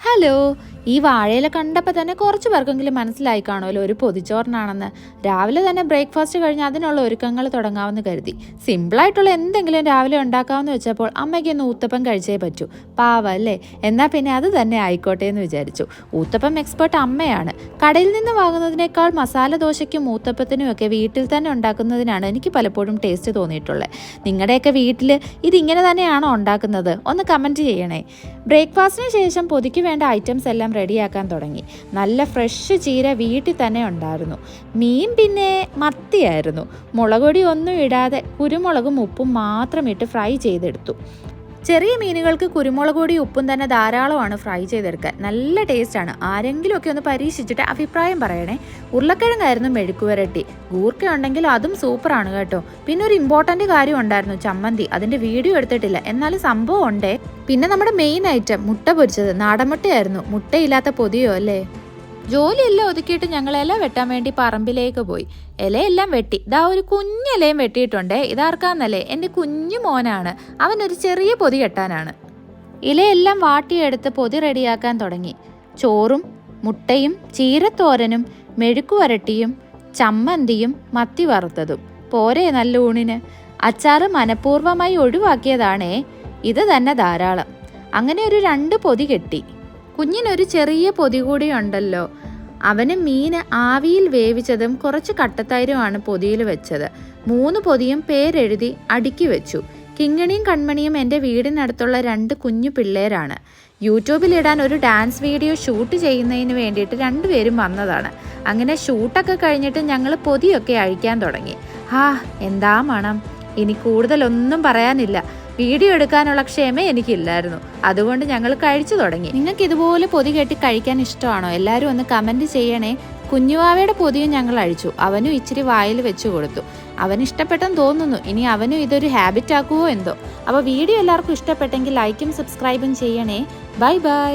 Hello ഈ വാഴയില കണ്ടപ്പോൾ തന്നെ കുറച്ച് പേർക്കെങ്കിലും മനസ്സിലായി കാണുമല്ലോ. ഒരു പൊതിച്ചോറിനാണെന്ന്. രാവിലെ തന്നെ ബ്രേക്ക്ഫാസ്റ്റ് കഴിഞ്ഞ് അതിനുള്ള ഒരുക്കങ്ങൾ തുടങ്ങാമെന്ന് കരുതി. സിമ്പിളായിട്ടുള്ള എന്തെങ്കിലും രാവിലെ ഉണ്ടാക്കാമെന്ന് വെച്ചപ്പോൾ അമ്മയ്ക്ക് ഒന്ന് ഊത്തപ്പം കഴിച്ചേ പറ്റൂ. പാവ അല്ലേ? എന്നാൽ പിന്നെ അത് തന്നെ ആയിക്കോട്ടെ എന്ന് വിചാരിച്ചു. ഊത്തപ്പം എക്സ്പേർട്ട് അമ്മയാണ്. കടയിൽ നിന്ന് വാങ്ങുന്നതിനേക്കാൾ മസാല ദോശയ്ക്കും ഊത്തപ്പത്തിനും ഒക്കെ വീട്ടിൽ തന്നെ ഉണ്ടാക്കുന്നതിനാണ് എനിക്ക് പലപ്പോഴും ടേസ്റ്റ് തോന്നിയിട്ടുള്ളത്. നിങ്ങളുടെയൊക്കെ വീട്ടിൽ ഇതിങ്ങനെ തന്നെയാണോ ഉണ്ടാക്കുന്നത്? ഒന്ന് കമന്റ് ചെയ്യണേ. ബ്രേക്ക്ഫാസ്റ്റിന് ശേഷം പൊതിക്ക് വേണ്ട ഐറ്റംസ് എല്ലാം റെഡിയാക്കാൻ തുടങ്ങി. നല്ല ഫ്രഷ് ചീര വീട്ടിൽ തന്നെ ഉണ്ടായിരുന്നു. മീൻ പിന്നെ മത്തിയായിരുന്നു. മുളകൊടി ഒന്നും ഇടാതെ കുരുമുളകും ഉപ്പും മാത്രം ഇട്ട് ഫ്രൈ ചെയ്തെടുത്തു. ചെറിയ മീനുകൾക്ക് കുരുമുളക് പൊടി ഉപ്പും തന്നെ ധാരാളമാണ് ഫ്രൈ ചെയ്തെടുക്കാൻ. നല്ല ടേസ്റ്റാണ്. ആരെങ്കിലും ഒക്കെ ഒന്ന് പരീക്ഷിച്ചിട്ട് അഭിപ്രായം പറയണേ. ഉരുളക്കിഴങ്ങായിരുന്നു മെഴുക്കുവരട്ടി. ഗൂർക്ക ഉണ്ടെങ്കിൽ അതും സൂപ്പറാണ് കേട്ടോ. പിന്നെ ഒരു ഇമ്പോർട്ടന്റ് കാര്യം ഉണ്ടായിരുന്നു ചമ്മന്തി. അതിന്റെ വീഡിയോ എടുത്തിട്ടില്ല. എന്നാലും സംഭവം ഉണ്ടേ. പിന്നെ നമ്മുടെ മെയിൻ ഐറ്റം മുട്ട പൊരിച്ചത്. നാടൻ മുട്ടയായിരുന്നു മുട്ടയില്ലാത്ത പൊതിയോ അല്ലേ? ജോലിയെല്ലാം ഒതുക്കിയിട്ട് ഞങ്ങൾ ഇല വെട്ടാൻ വേണ്ടി പറമ്പിലേക്ക് പോയി. ഇലയെല്ലാം വെട്ടി. ഇതാ ഒരു കുഞ്ഞിലയും വെട്ടിയിട്ടുണ്ടേ. ഇതാർക്കാന്നല്ലേ? എന്റെ കുഞ്ഞു മോനാണ്. അവനൊരു ചെറിയ പൊതി കെട്ടാനാണ്. ഇലയെല്ലാം വാട്ടിയെടുത്ത് പൊതി റെഡിയാക്കാൻ തുടങ്ങി. ചോറും മുട്ടയും ചീരത്തോരനും മെഴുക്കുവരട്ടിയും ചമ്മന്തിയും മത്തി വറുത്തതും. പോരെ നല്ല ഊണിന് അച്ചാറ് മനഃപൂർവമായി ഒഴിവാക്കിയതാണേ. ഇത് തന്നെ ധാരാളം. അങ്ങനെ ഒരു രണ്ട് പൊതി കെട്ടി. കുഞ്ഞിനൊരു ചെറിയ പൊതി കൂടി ഉണ്ടല്ലോ. അവന് മീൻ ആവിയിൽ വേവിച്ചതും കുറച്ച് കട്ടത്തൈരുമാണ് പൊതിയിൽ വെച്ചത്. മൂന്ന് പൊതിയും പേരെഴുതി അടുക്കി വെച്ചു. കിങ്ങിണിയും കൺമണിയും എന്റെ വീടിനടുത്തുള്ള രണ്ട് കുഞ്ഞു പിള്ളേരാണ്. യൂട്യൂബിലിടാൻ ഒരു ഡാൻസ് വീഡിയോ ഷൂട്ട് ചെയ്യുന്നതിന് വേണ്ടിയിട്ട് രണ്ടുപേരും വന്നതാണ്. അങ്ങനെ ഷൂട്ടൊക്കെ കഴിഞ്ഞിട്ട് ഞങ്ങൾ പൊതിയൊക്കെ അഴിക്കാൻ തുടങ്ങി. ഹാ എന്താ മണം? ഇനി കൂടുതലൊന്നും പറയാനില്ല. വീഡിയോ എടുക്കാനുള്ള ക്ഷമ എനിക്കില്ലായിരുന്നു. അതുകൊണ്ട് ഞങ്ങൾ കഴിച്ചു തുടങ്ങി. നിങ്ങൾക്ക് ഇതുപോലെ പൊതി കെട്ടി കഴിക്കാൻ ഇഷ്ടമാണോ? എല്ലാവരും ഒന്ന് കമന്റ് ചെയ്യണേ. കുഞ്ഞുവാവയുടെ പൊതിയും ഞങ്ങൾ അഴിച്ചു. അവനും ഇച്ചിരി വായിൽ വെച്ചു കൊടുത്തു. അവന് ഇഷ്ടപ്പെട്ടെന്ന് തോന്നുന്നു. ഇനി അവനും ഇതൊരു ഹാബിറ്റ് ആക്കുമോ എന്തോ. അപ്പോൾ വീഡിയോ എല്ലാവർക്കും ഇഷ്ടപ്പെട്ടെങ്കിൽ ലൈക്കും സബ്സ്ക്രൈബും ചെയ്യണേ. Bye bye